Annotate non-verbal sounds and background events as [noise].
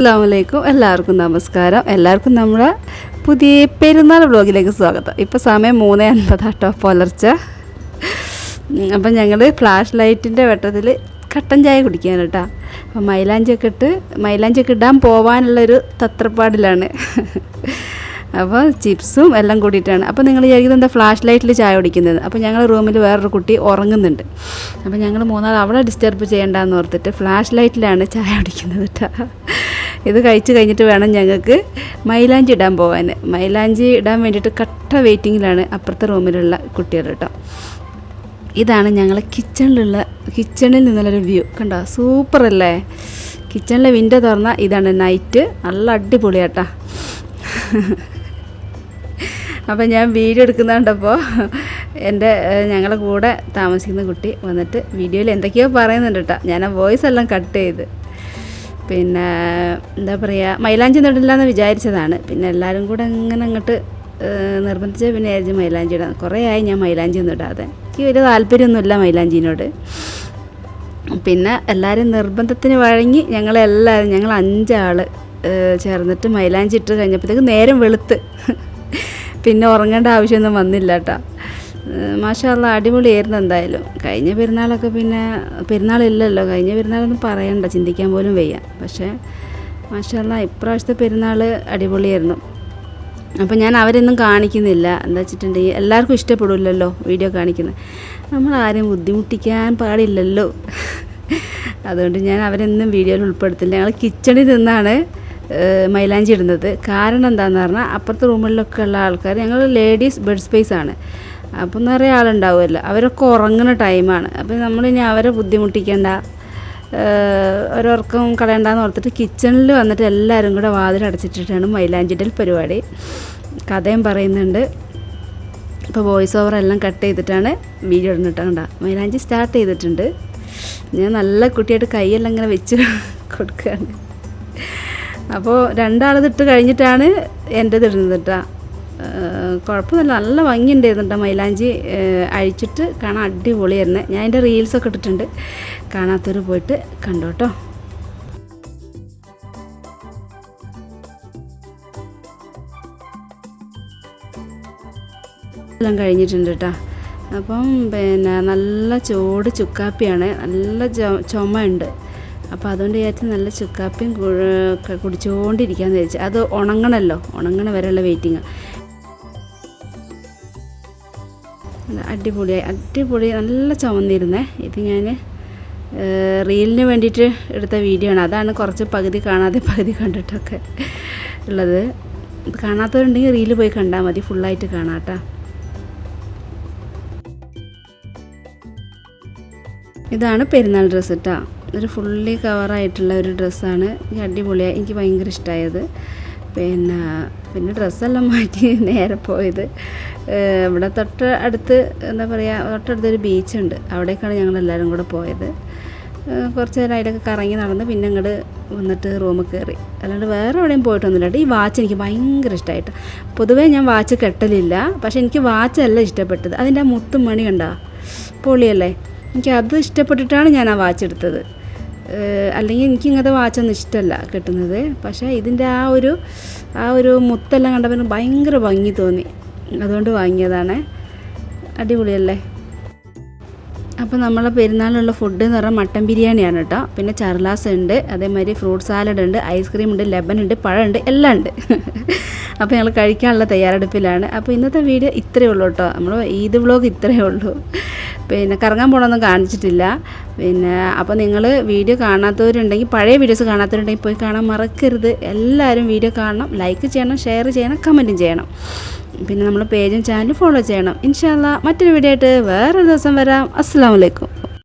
അസ്സാമലൈക്കും എല്ലാവർക്കും നമസ്കാരം. എല്ലാവർക്കും നമ്മുടെ പുതിയ പെരുന്നാൾ വ്ളോഗിലേക്ക് സ്വാഗതം. ഇപ്പോൾ സമയം മൂന്ന് അൻപതാട്ടോ പുലർച്ചെ. അപ്പം ഞങ്ങൾ ഫ്ലാഷ് ലൈറ്റിന്റെ വെട്ടത്തിൽ കട്ടൻ ചായ കുടിക്കാൻ കേട്ടോ. അപ്പം മൈലാഞ്ചൊക്കെ ഇട്ട് മൈലാഞ്ചൊക്കെ ഇടാൻ പോവാനുള്ളൊരു തത്രപ്പാടിലാണ്. അപ്പോൾ ചിപ്സും എല്ലാം കൂടിയിട്ടാണ്. അപ്പോൾ നിങ്ങൾ വിചാരിക്കുന്നത് എന്താ ഫ്ലാഷ് ലൈറ്റിൽ ചായ കുടിക്കുന്നത്? അപ്പോൾ ഞങ്ങൾ റൂമിൽ വേറൊരു കുട്ടി ഉറങ്ങുന്നുണ്ട്. അപ്പോൾ ഞങ്ങൾ മൂന്നാൾ അവളെ ഡിസ്റ്റർബ് ചെയ്യേണ്ടെന്ന് ഓർത്തിട്ട് ഫ്ലാഷ് ലൈറ്റിലാണ് ചായ കുടിക്കുന്നത് കേട്ടോ. ഇത് കഴിച്ച് കഴിഞ്ഞിട്ട് വേണം ഞങ്ങൾക്ക് മൈലാഞ്ചി ഇടാൻ പോകാൻ മൈലാഞ്ചി ഇടാൻ വേണ്ടിയിട്ട് കട്ട വെയിറ്റിങ്ങിലാണ് അപ്പുറത്തെ റൂമിലുള്ള കുട്ടികൾ കേട്ടോ. ഇതാണ് ഞങ്ങളെ കിച്ചണിലുള്ള കിച്ചണിൽ നിന്നുള്ളൊരു വ്യൂ. കണ്ടോ? സൂപ്പർ അല്ലേ? കിച്ചണിലെ വിൻഡോ തുറന്നാൽ ഇതാണ് നൈറ്റ് നല്ല അടിപൊളിയാട്ടാ അപ്പം ഞാൻ വീഡിയോ എടുക്കുന്ന കണ്ടപ്പോൾ എന്റെ ഞങ്ങളുടെ ഞങ്ങളെ കൂടെ താമസിക്കുന്ന കുട്ടി വന്നിട്ട് വീഡിയോയിൽ എന്തൊക്കെയോ പറയുന്നുണ്ട് കേട്ടോ. ഞാൻ ആ വോയിസ് എല്ലാം കട്ട് ചെയ്ത്. പിന്നെ എന്താ പറയുക മൈലാഞ്ചി നടില്ല എന്ന് വിചാരിച്ചതാണ്. പിന്നെ എല്ലാവരും കൂടെ അങ്ങനെ അങ്ങോട്ട് നിർബന്ധിച്ച പിന്നെ വിചാരിച്ച് മൈലാഞ്ചി ഇടാൻ കുറേ ആയി ഞാൻ മൈലാഞ്ചി ഒന്നും ഇടാതെ. എനിക്ക് വലിയ താല്പര്യമൊന്നുമില്ല മൈലാഞ്ചിനോട്. പിന്നെ എല്ലാവരും നിർബന്ധത്തിന് വഴങ്ങി ഞങ്ങളെല്ലാവരും ഞങ്ങൾ അഞ്ചാൾ ചേർന്നിട്ട് മൈലാഞ്ചി ഇട്ട് കഴിഞ്ഞപ്പോഴത്തേക്ക് നേരം വെളുത്ത്. പിന്നെ ഉറങ്ങേണ്ട ആവശ്യമൊന്നും വന്നില്ല കേട്ടോ. മാഷാല്ല അടിപൊളിയായിരുന്നു എന്തായാലും. കഴിഞ്ഞ പെരുന്നാളൊക്കെ പിന്നെ പെരുന്നാളില്ലല്ലോ. കഴിഞ്ഞ പെരുന്നാളൊന്നും പറയണ്ട. ചിന്തിക്കാൻ പോലും വയ്യ. പക്ഷേ മാഷാല്ല ഇപ്രാവശ്യത്തെ പെരുന്നാൾ അടിപൊളിയായിരുന്നു. അപ്പോൾ ഞാൻ അവരൊന്നും കാണിക്കുന്നില്ല. എന്താ വെച്ചിട്ടുണ്ടെങ്കിൽ എല്ലാവർക്കും ഇഷ്ടപ്പെടില്ലല്ലോ വീഡിയോ കാണിക്കുന്നത്. നമ്മൾ ആരെയും ബുദ്ധിമുട്ടിക്കാൻ പാടില്ലല്ലോ. അതുകൊണ്ട് ഞാൻ അവരൊന്നും വീഡിയോയിൽ ഉൾപ്പെടുത്തില്ല. ഞങ്ങൾ കിച്ചണിൽ നിന്നാണ് മൈലാഞ്ചി ഇടുന്നത്. കാരണം എന്താണെന്ന് പറഞ്ഞാൽ അപ്പുറത്തെ റൂമിലൊക്കെ ഉള്ള ആൾക്കാർ ഞങ്ങൾ ലേഡീസ് ബെഡ് സ്പേസ് ആണ്. അപ്പം നിറയെ ആളുണ്ടാവുമല്ലോ. അവരൊക്കെ ഉറങ്ങുന്ന ടൈമാണ്. അപ്പോൾ നമ്മളിനി അവരെ ബുദ്ധിമുട്ടിക്കേണ്ട. ഒരുറക്കം കളയണ്ടെന്ന് ഓർത്തിട്ട് കിച്ചണിൽ വന്നിട്ട് എല്ലാവരും കൂടെ വാതിലടച്ചിട്ടിട്ടാണ് മൈലാഞ്ചിടൽ പരിപാടി. കഥയും പറയുന്നുണ്ട്. ഇപ്പോൾ വോയിസ് ഓവർ എല്ലാം കട്ട് ചെയ്തിട്ടാണ് വീഡിയോ ഇടുന്നിട്ടാണ്ട മൈലാഞ്ചി സ്റ്റാർട്ട് ചെയ്തിട്ടുണ്ട്. ഞാൻ നല്ല കുട്ടിയായിട്ട് കൈയെല്ലാം ഇങ്ങനെ വെച്ച് [laughs] കൊടുക്കുകയാണ്. അപ്പോൾ രണ്ടാളത് ഇട്ട് കഴിഞ്ഞിട്ടാണ് എന്റെത് ഇടുന്നത് കേട്ടോ. കുഴപ്പമൊന്നുമില്ല. നല്ല ഭംഗിയുണ്ടായിരുന്നു കേട്ടോ മൈലാഞ്ചി അഴിച്ചിട്ട് കാണാൻ അടിപൊളിയായിരുന്നു. ഞാൻ എന്റെ റീൽസൊക്കെ ഇട്ടിട്ടുണ്ട്. കാണാത്തവർ പോയിട്ട് കണ്ടോട്ടോ എല്ലാം കഴിഞ്ഞിട്ടുണ്ട് കേട്ടോ അപ്പം പിന്നെ നല്ല ചോട് ചുക്കാപ്പിയാണ്. നല്ല ചുമയുണ്ട്. അപ്പോൾ അതുകൊണ്ട് വിചാരിച്ച് നല്ല ചുക്കാപ്പിയും കുടിച്ചുകൊണ്ടിരിക്കാമെന്ന് വിചാരിച്ചു. അത് ഉണങ്ങണമല്ലോ ഉണങ്ങണ വരെയുള്ള വെയിറ്റിങ് അടിപൊളിയായി അടിപൊളി നല്ല ചുമന്നിരുന്നേ. ഇത് ഞാൻ റീലിന് വേണ്ടിയിട്ട് എടുത്ത വീഡിയോ ആണ്. അതാണ് കുറച്ച് പകുതി കാണാതെ പകുതി കണ്ടിട്ടൊക്കെ ഉള്ളത്. കാണാത്തവരുണ്ടെങ്കിൽ റീൽ പോയി കണ്ടാൽ മതി. ഫുള്ളായിട്ട് കാണാം ഇതാണ് പെരുന്നാൾ ഡ്രസ്സ് കേട്ടോ ഒരു ഫുള്ളി കവറായിട്ടുള്ള ഒരു ഡ്രസ്സാണ് എനിക്ക് അടിപൊളിയായി എനിക്ക് ഭയങ്കര ഇഷ്ടമായത് പിന്നെ പിന്നെ ഡ്രസ്സെല്ലാം മാറ്റി [laughs] നേരെ പോയത്. ഇവിടെ തൊട്ട് അടുത്ത് എന്താ പറയുക തൊട്ടടുത്തൊരു ബീച്ചുണ്ട്. അവിടേക്കാണ് ഞങ്ങൾ എല്ലാവരും കൂടെ പോയത്. കുറച്ച് നേരം അതിലൊക്കെ കറങ്ങി നടന്ന് പിന്നെ അങ്ങോട്ട് വന്നിട്ട് റൂമിൽ കയറി. അല്ലാണ്ട് വേറെ എവിടെയും പോയിട്ടൊന്നുമില്ല. ഈ വാച്ച് എനിക്ക് ഭയങ്കര ഇഷ്ടമായിട്ട്. പൊതുവേ ഞാൻ വാച്ച് കെട്ടലില്ല. പക്ഷേ എനിക്ക് വാച്ചല്ല ഇഷ്ടപ്പെട്ടത്. അതിന്റെ ആ മുത്തും മണി കണ്ടാ? പൊളിയല്ലേ? എനിക്ക് അത് ഇഷ്ടപ്പെട്ടിട്ടാണ് ഞാൻ ആ വാച്ച് എടുത്തത്. അല്ലെങ്കിൽ എനിക്ക് ഇങ്ങനത്തെ വാച്ചൊന്നും ഇഷ്ടമല്ല കിട്ടുന്നത്. പക്ഷേ ഇതിന്റെ ആ ഒരു ആ ഒരു മുത്തെല്ലാം കണ്ടപ്പോൾ ഭയങ്കര ഭംഗി തോന്നി. അതുകൊണ്ട് വാങ്ങിയതാണ്. അടിപൊളിയല്ലേ? അപ്പോൾ നമ്മളെ പെരുന്നാളിലുള്ള ഫുഡ് എന്ന് പറഞ്ഞാൽ മട്ടൻ ബിരിയാണിയാണ് കേട്ടോ. പിന്നെ ചർലാസ് ഉണ്ട് അതേമാതിരി ഫ്രൂട്ട് സാലഡ് ഉണ്ട് ഐസ്ക്രീം ഉണ്ട് ലെബൻ ഉണ്ട് പഴമുണ്ട് എല്ലാം ഉണ്ട്. [laughs] അപ്പോൾ ഞങ്ങൾ കഴിക്കാനുള്ള തയ്യാറെടുപ്പിലാണ്. അപ്പോൾ ഇന്നത്തെ വീഡിയോ ഇത്രയേ ഉള്ളൂ കേട്ടോ. നമ്മൾ ഈദ് വ്ളോഗ് ഇത്രയേ ഉള്ളൂ. പിന്നെ കറങ്ങാൻ പോകണമെന്നും കാണിച്ചിട്ടില്ല. പിന്നെ അപ്പോൾ നിങ്ങൾ വീഡിയോ കാണാത്തവരുണ്ടെങ്കിൽ പഴയ വീഡിയോസ് കാണാത്തവരുണ്ടെങ്കിൽ പോയി കാണാൻ മറക്കരുത്. എല്ലാവരും വീഡിയോ കാണണം. ലൈക്ക് ചെയ്യണം ഷെയർ ചെയ്യണം കമന്റും ചെയ്യണം. പിന്നെ നമ്മൾ പേജും ചാനലും ഫോളോ ചെയ്യണം. ഇൻഷാല്ല മറ്റൊരു വീഡിയോ ആയിട്ട് വേറൊരു ദിവസം വരാം. അസ്സാം വലൈക്കും